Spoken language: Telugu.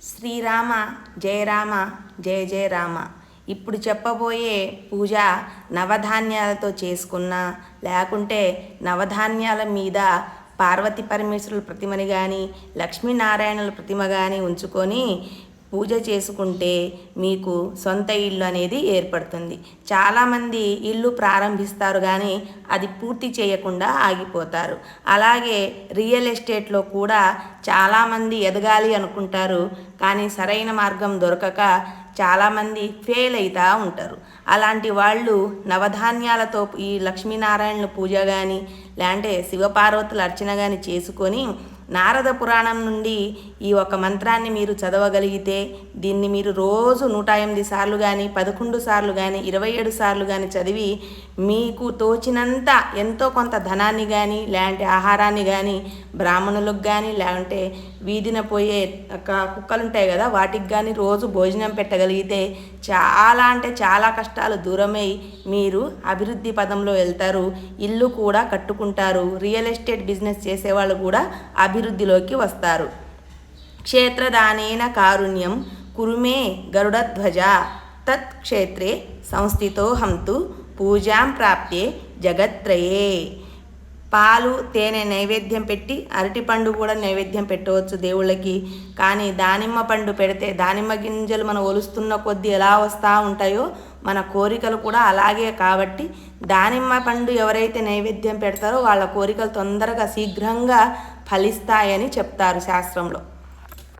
శ్రీరామ జయ రామ జయ జయ రామ ఇప్పుడు చెప్పబోయే పూజ నవధాన్యాలతో చేసుకున్న లేకుంటే నవధాన్యాల మీద పార్వతి పరమేశ్వరుల ప్రతిమని కానీ లక్ష్మీనారాయణుల ప్రతిమ కానీ ఉంచుకొని పూజ చేసుకుంటే మీకు సొంత ఇల్లు అనేది ఏర్పడుతుంది. చాలామంది ఇల్లు ప్రారంభిస్తారు కానీ అది పూర్తి చేయకుండా ఆగిపోతారు. అలాగే రియల్ ఎస్టేట్లో కూడా చాలామంది ఎదగాలి అనుకుంటారు కానీ సరైన మార్గం దొరకక చాలామంది ఫెయిల్ అవుతూ ఉంటారు. అలాంటి వాళ్ళు నవధాన్యాలతో ఈ లక్ష్మీనారాయణుల పూజ కానీ లేదంటే శివపార్వతుల అర్చన కానీ చేసుకొని నారద పురాణం నుండి ఈ ఒక మంత్రాన్ని మీరు చదవగలిగితే దీన్ని మీరు రోజు నూట ఎనిమిది సార్లు కానీ పదకొండు సార్లు కానీ ఇరవై ఏడు సార్లు కానీ చదివి మీకు తోచినంత ఎంతో కొంత ధనాన్ని కానీ లేదంటే ఆహారాన్ని కానీ బ్రాహ్మణులకు కానీ లేదంటే వీధిన పోయే ఒక కుక్కలు ఉంటాయి కదా వాటికి కానీ రోజు భోజనం పెట్టగలిగితే చాలా అంటే చాలా కష్టాలు దూరమై మీరు అభివృద్ధి పదంలో వెళ్తారు ఇల్లు కూడా కట్టుకుంటారు రియల్ ఎస్టేట్ బిజినెస్ చేసేవాళ్ళు కూడా అభి అభివృద్ధిలోకి వస్తారు. క్షేత్రదానేన కారుణ్యం కురుమే గరుడధ్వజ. తత్ క్షేత్రే సంస్థితోహంతు పూజాం ప్రాప్తే జగత్రయే. పాలు తేనె నైవేద్యం పెట్టి అరటిపండు కూడా నైవేద్యం పెట్టవచ్చు దేవుళ్ళకి. కానీ దానిమ్మ పండు పెడితే దానిమ్మ గింజలు మనం ఒలుస్తున్న కొద్దీ ఎలా వస్తూ ఉంటాయో మన కోరికలు కూడా అలాగే కాబట్టి దానిమ్మ పండు ఎవరైతే నైవేద్యం పెడతారో వాళ్ళ కోరికలు తొందరగా శీఘ్రంగా ఫలిస్తాయని చెప్తారు శాస్త్రంలో.